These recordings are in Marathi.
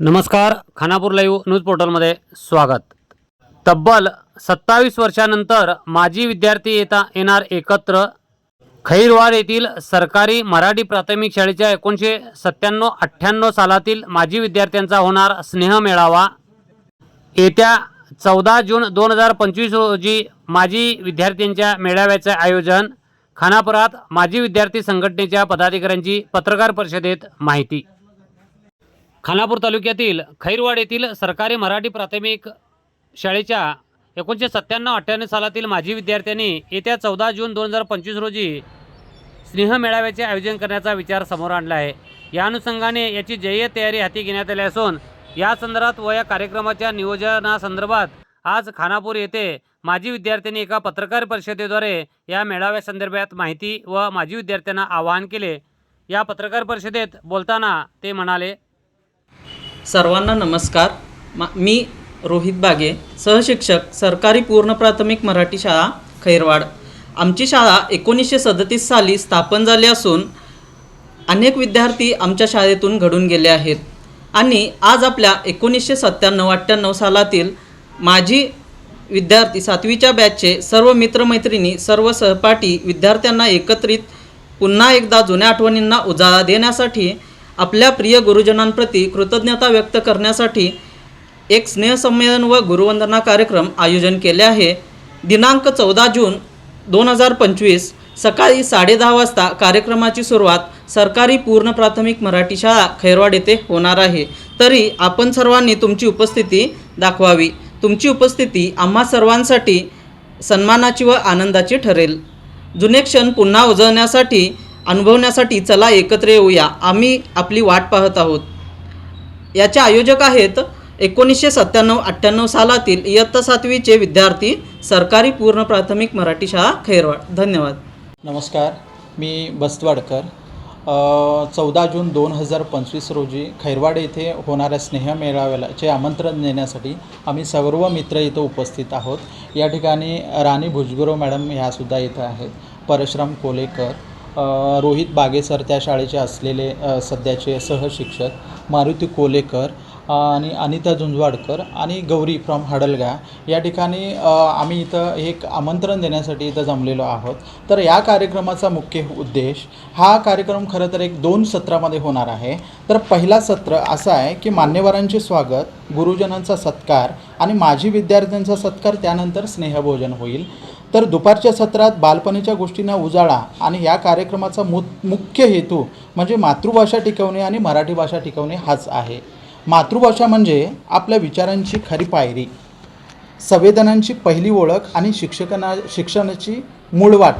नमस्कार खानापूर लाईव्ह न्यूज पोर्टलमध्ये स्वागत. तब्बल सत्तावीस वर्षानंतर माजी विद्यार्थी येता येणार एकत्र. खैरवार येथील सरकारी मराठी प्राथमिक शाळेच्या एकोणीसशे सत्त्याण्णव अठ्ठ्याण्णव सालातील माजी विद्यार्थ्यांचा होणार स्नेह मेळावा. येत्या चौदा जून दोन हजार पंचवीस रोजी माजी विद्यार्थ्यांच्या मेळाव्याचे आयोजन खानापुरात माजी विद्यार्थी संघटनेच्या पदाधिकाऱ्यांची पत्रकार परिषदेत माहिती. खानापूर तालुक्यातील खैरवाड येथील सरकारी मराठी प्राथमिक शाळेच्या एकोणीसशे सत्त्याण्णव अठ्ठ्याण्णव सालातील माजी विद्यार्थ्यांनी येत्या चौदा जून दोन हजार पंचवीस रोजी स्नेह मेळाव्याचे आयोजन करण्याचा विचार समोर आणला आहे. या अनुषंगाने याची जय्य तयारी हाती घेण्यात आली असून या संदर्भात व या कार्यक्रमाच्या नियोजनासंदर्भात आज खानापूर येथे माजी विद्यार्थ्यांनी एका पत्रकार परिषदेद्वारे या मेळाव्यासंदर्भात माहिती व माजी विद्यार्थ्यांना आवाहन केले. या पत्रकार परिषदेत बोलताना ते म्हणाले सर्वांना नमस्कार. मा मी रोहित बागे सहशिक्षक सरकारी पूर्ण प्राथमिक मराठी शाळा खैरवाड. आमची शाळा एकोणीसशे सदतीस साली स्थापन झाली असून अनेक विद्यार्थी आमच्या शाळेतून घडून गेले आहेत. आणि आज आपल्या एकोणीसशे सत्त्याण्णव अठ्ठ्याण्णव सालातील माझी विद्यार्थी सातवीच्या बॅचचे सर्व मित्रमैत्रिणी सर्व सहपाठी विद्यार्थ्यांना एकत्रित पुन्हा एकदा जुन्या आठवणींना उजाळा देण्यासाठी आपल्या प्रिय गुरुजनांप्रती कृतज्ञता व्यक्त करण्यासाठी एक स्नेहसंमेलन व गुरुवंदना कार्यक्रम आयोजन केले आहे. दिनांक चौदा जून दोन हजार पंचवीस सकाळी साडेदहा वाजता कार्यक्रमाची सुरुवात सरकारी पूर्ण प्राथमिक मराठी शाळा खैरवाड येथे होणार आहे. तरी आपण सर्वांनी तुमची उपस्थिती दाखवावी. तुमची उपस्थिती आम्हा सर्वांसाठी सन्मानाची व आनंदाची ठरेल. जुने क्षण पुन्हा उजळण्यासाठी अनुभवण्यासाठी चला एकत्र येऊया. आम्ही आपली वाट पाहत आहोत. याचे आयोजक आहेत एकोणीसशे सत्त्याण्णव अठ्ठ्याण्णव सालातील इयत्ता सातवीचे विद्यार्थी सरकारी पूर्ण प्राथमिक मराठी शाळा खैरवाड. धन्यवाद. नमस्कार मी बस्तवाडकर चौदा जून दोन हजार पंचवीस रोजी खैरवाड येथे होणाऱ्या स्नेह मेळाव्यालाचे आमंत्रण देण्यासाठी आम्ही सर्व मित्र इथं उपस्थित आहोत. या ठिकाणी राणी भुजगुरो मॅडम ह्यासुद्धा इथं आहेत. परशुराम कोलेकर रोहित बागेसर त्या शाळेचे असलेले सध्याचे सहशिक्षक मारुती कोलेकर आणि अनिता झुंजवाडकर आणि गौरी फ्रॉम हडलगा या ठिकाणी आम्ही इथं एक आमंत्रण देण्यासाठी इथं जमलेलो आहोत. तर या कार्यक्रमाचा मुख्य उद्देश हा कार्यक्रम खरं तर एक दोन सत्रामध्ये होणार आहे. तर पहिला सत्र असा आहे की मान्यवरांचे स्वागत गुरुजनांचा सत्कार आणि माजी विद्यार्थ्यांचा सत्कार त्यानंतर स्नेहभोजन होईल. तर दुपारच्या सत्रात बालपणीच्या गोष्टींना उजाळा आणि या कार्यक्रमाचा मु मुख्य हेतू म्हणजे मातृभाषा टिकवणे आणि मराठी भाषा टिकवणे हाच आहे. मातृभाषा म्हणजे आपल्या विचारांची खरी पायरी संवेदनांची पहिली ओळख आणि शिक्षकांना शिक्षणाची मूळवाट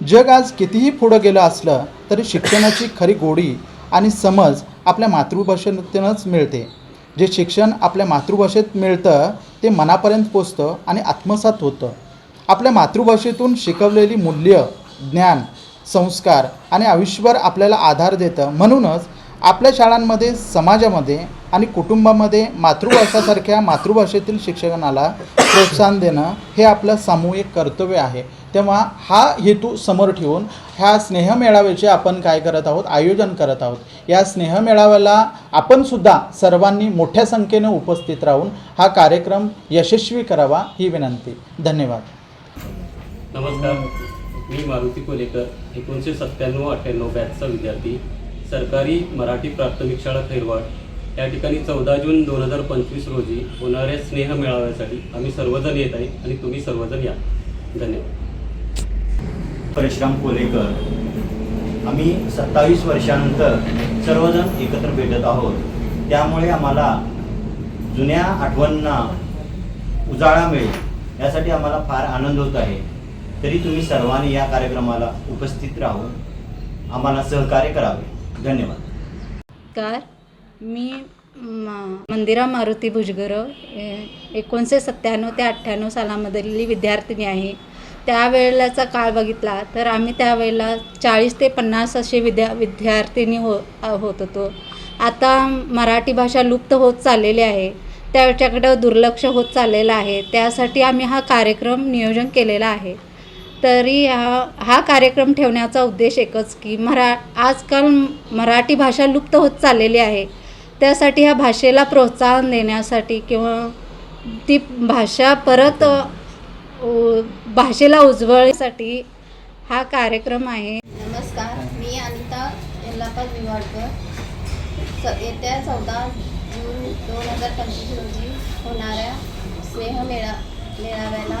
जग आज कितीही पुढं गेलं असलं तरी शिक्षणाची खरी गोडी आणि समज आपल्या मातृभाषेतूनच मिळते. जे शिक्षण आपल्या मातृभाषेत मिळतं ते मनापर्यंत पोचतं आणि आत्मसात होतं. आपल्या मातृभाषेतून शिकवलेली मूल्य ज्ञान संस्कार आणि आयुष्यभर आपल्याला आधार देतं. म्हणूनच आपल्या शाळांमध्ये समाजामध्ये आणि कुटुंबामध्ये मातृभाषासारख्या मातृभाषेतील शिक्षणाला प्रोत्साहन देणं हे आपलं सामूहिक कर्तव्य आहे. तेव्हा हा हेतू समोर ठेवून ह्या स्नेहमेळाव्याचे आपण काय करत आहोत? आयोजन करत आहोत. या स्नेहमेळाव्याला आपणसुद्धा सर्वांनी मोठ्या संख्येने उपस्थित राहून हा कार्यक्रम यशस्वी करावा ही विनंती. धन्यवाद. नमस्कार. मी मारुती कोलेकर एकोणीसशे सत्त्याण्णव अठ्ठ्याण्णव बॅचचा विद्यार्थी सरकारी मराठी प्राथमिक शाळा खैरवाड. या ठिकाणी चौदा जून दोन हजार पंचवीस रोजी होणाऱ्या स्नेह मेळाव्यासाठी आम्ही सर्वजण येत आहे आणि तुम्ही सर्वजण या. धन्यवाद. परशुराम कोलेकर. आम्ही सत्तावीस वर्षानंतर सर्वजण एकत्र भेटत आहोत. त्यामुळे आम्हाला जुन्या आठवणींना उजाळा मिळेल. यासाठी आम्हाला फार आनंद होत आहे. तरी तुम्ही सर्वांनी या कार्यक्रमाला उपस्थित राहून आम्हाला सहकार्य करावे. धन्यवाद. कार मी मंदिरा मारुती भुजगर ए- एकोणीसशे सत्त्याण्णव ते अठ्ठ्याण्णव सालामधली विद्यार्थिनी आहे. त्यावेळेलाचा काळ बघितला तर आम्ही त्यावेळेला चाळीस ते पन्नास असे विद्या विद्यार्थिनी हो होत होतो. आता मराठी भाषा लुप्त होत चाललेली आहे. त्याच्याकडं दुर्लक्ष होत चाललेलं आहे. त्यासाठी आम्ही हा कार्यक्रम नियोजन केलेला आहे. तरी हा हा कार्यक्रम ठेवण्याचा उद्देश एकच की मरा आजकाल मराठी भाषा लुप्त होत चाललेली आहे. त्यासाठी ह्या भाषेला प्रोत्साहन देण्यासाठी किंवा ती भाषा परत भाषेला उजवण्यासाठी हा कार्यक्रम आहे. नमस्कार मी अनिता यल्लापा विवाडकर. स येत्या चौदा जून दोन हजार पंचवीस रोजी होणाऱ्या स्नेहमेळा मेळाव्याला